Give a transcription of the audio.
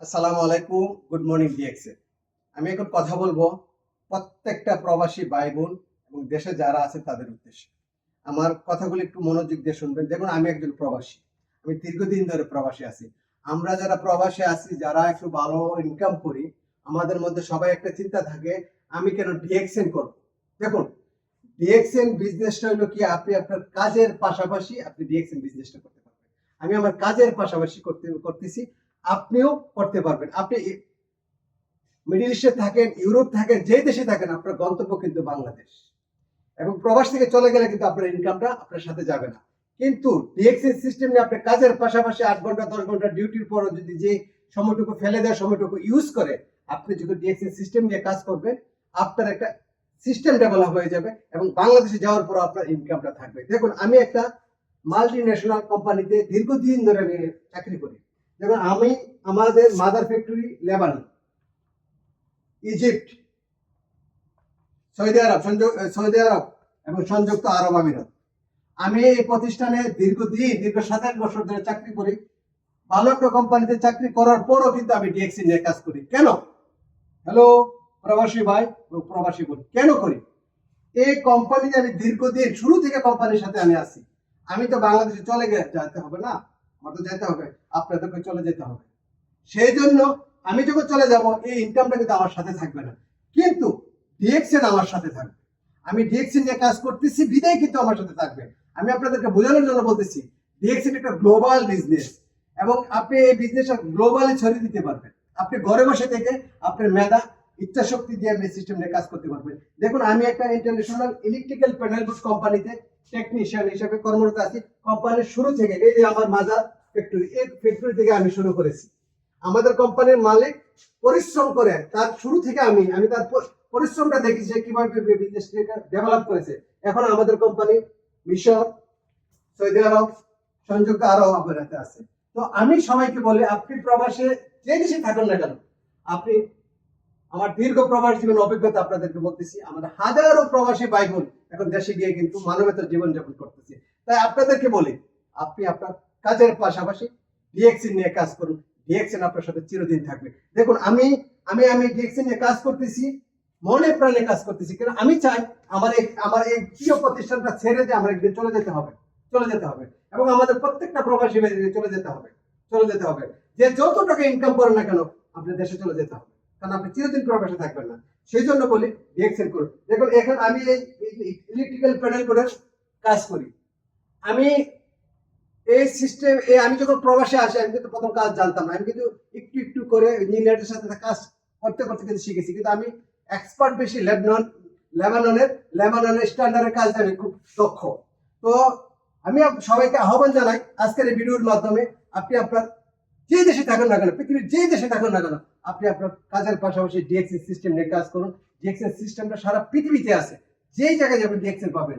আসসালামু আলাইকুম good morning ডিএক্সে আমি এখন কথা বলব প্রত্যেকটা প্রবাসী ভাই বোন এবং দেশে যারা আছে তাদের উদ্দেশ্যে। আমার কথাগুলো একটু মনোযোগ দিয়ে শুনবেন। দেখুন, আমি একজন প্রবাসী। আমি দীর্ঘদিন ধরে প্রবাসী আছি। আমরা যারা প্রবাসে আছি, যারা একটু ভালো ইনকাম করি, আমাদের মধ্যে সবাই একটা চিন্তা থাকে, আমি কেন ডিএক্সএন করব? দেখুন ডিএক্সএন বিজনেসটা হলো কি, আপনি আপনার কাজের পাশাপাশি আপনি ডিএক্সএন বিজনেসটা করতে পারবেন। আমি আমার কাজের পাশাপাশি করতে, করতেছি আপনিও করতে পারবেন। আপনি মিডিল ইস্টে থাকেন ইউরোপ থাকেন যে দেশে থাকেন, আপনার গন্তব্য কিন্তু বাংলাদেশ। এবং প্রবাস থেকে চলে গেলে কিন্তু আপনার ইনকামটা আপনার সাথে যাবে না। কিন্তু ডিএক্সএন সিস্টেম নিয়ে আপনি কাজের পাশাপাশি আট ঘণ্টা, দশ ঘণ্টা ডিউটির পরও যদি যে সময়টুকু ফেলে দেওয়ার সময়টুকু ইউজ করে, আপনি যখন ডিএক্সএন সিস্টেম নিয়ে কাজ করবেন, আপনার একটা সিস্টেম ডেভেলপ হয়ে যাবে এবং বাংলাদেশে যাওয়ার পর আপনার ইনকামটা থাকবে। দেখুন, আমি একটা মাল্টি ন্যাশনাল কোম্পানিতে দীর্ঘদিন ধরে আমি চাকরি করি। যেমন আমি আমাদের mother factory Lebanon Egypt Saudi Arab Saudi Arab এবং সংযুক্ত আরব আমিরাত। আমি এই প্রতিষ্ঠানে দীর্ঘদিন, দীর্ঘ সাতাশ বছর ধরে চাকরি করি। ভালো একটা কোম্পানিতে চাকরি করার পরও কিন্তু আমি ডিএক্সি নিয়ে কাজ করি। কেন? হ্যালো প্রবাসী ভাই প্রবাসী বোন, কেন করি? এই কোম্পানিতে আমি দীর্ঘদিন, শুরু থেকে কোম্পানির সাথে আমি আছি। আমি তো বাংলাদেশে চলে যেতে হবে না? আমার তো যেতে হবে। আপনাদেরকে চলে যেতে হবে। সেই জন্য আমি যখন চলে যাব, এই ইনকামটা কিন্তু আমার সাথে থাকবে না। কিন্তু ডিএক্সএন আমার সাথে থাকবে। আমি ডিএক্সএন নিয়ে কাজ করতেছি, বিদায় কিন্তু আমার সাথে থাকবে। আমি আপনাদেরকে বোঝানোর জন্য বলতেছি ডিএক্সএন একটা গ্লোবাল বিজনেস এবং আপনি এই বিজনেস গ্লোবালি ছড়িয়ে দিতে পারবেন। আপনি ঘরে বসে থেকে আপনার মেধা ইচ্ছা শক্তি দিয়ে আপনি সিস্টেম নিয়ে কাজ করতে পারবেন। দেখুন, আমি একটা ইন্টারন্যাশনাল ইলেকট্রিক্যাল প্যানেল কোম্পানিতে টেকনিশিয়ান হিসেবে কর্মরত আছি। কোম্পানির শুরু থেকে, এই যে আমার মাজার ফ্যাক্টরি এই ফ্যাক্টরি থেকে আমি শুরু করেছি। আমাদের কোম্পানির মালিক পরিশ্রম তার শুরু থেকে আমি আমি তার পরিশ্রমটা কীভাবে বিজনেসটাকে ডেভেলপ করেছে। এখন আমাদের কোম্পানি মিশর, সৌদি আরব, সংযুক্ত আরব আছে। তো আমি সবাইকে বলি, আপনি প্রবাসে যে দেশে থাকুন না কেন, আপনি আমার দীর্ঘ প্রবাস জীবন অভিজ্ঞতা আপনাদেরকে বলতেছি, আমাদের হাজারো প্রবাসী ভাই এখন দেশে গিয়ে কিন্তু মানবেতর জীবনযাপন করতেছে। তাই আপনাদেরকে বলি, আপনি আপনার কাজের পাশাপাশি ডিএক্সি নিয়ে কাজ করুন। ডিএক্সএন আপনার সাথে চিরদিন থাকবে। দেখুন, আমি আমি আমি ডিএক্সি নিয়ে কাজ করতেছি, মনে প্রাণে কাজ করতেছি কারণ আমি চাই আমার এই আমার এই প্রিয় প্রতিষ্ঠানটা ছেড়ে যে আমার একদিন চলে যেতে হবে, চলে যেতে হবে এবং আমাদের প্রত্যেকটা প্রবাসী চলে যেতে হবে, চলে যেতে হবে। যে যত টাকা ইনকাম করেন না কেন আপনি দেশে চলে যেতে হবে। কারণ আপনি চিরদিন প্রবাসে থাকবেন না। সেই জন্য বলি ডিএক্সএন করুন। দেখুন, এখন আমি এই ইলেকট্রিক্যাল প্যানেল বোর্ডের কাজ করি। আমি এই সিস্টেম এই আমি যখন প্রবাসে আসি, আমি কিন্তু প্রথম কাজ জানতাম না। আমি কিন্তু একটু একটু করে ইঞ্জিনিয়ারের সাথে কাজ করতে করতে কিন্তু শিখেছি। কিন্তু আমি এক্সপার্ট বেশি লেবনন, লেবাননের লেবাননের স্ট্যান্ডার্ডের কাজ আমি খুব দক্ষ। তো আমি সবাইকে আহ্বান জানাই আজকের এই ভিডিওর মাধ্যমে আপনি আপনার যে দেশে থাকুন না কেন, পৃথিবীর যে দেশে থাকুন না কেন, আপনি আপনার কাজের পাশাপাশি ডিএক্সএন সিস্টেম নিয়ে কাজ করুন। ডিএক্সএন সিস্টেমটা সারা পৃথিবীতে আছে। যেই জায়গায় যাবেন ডিএক্সএন পাবেন।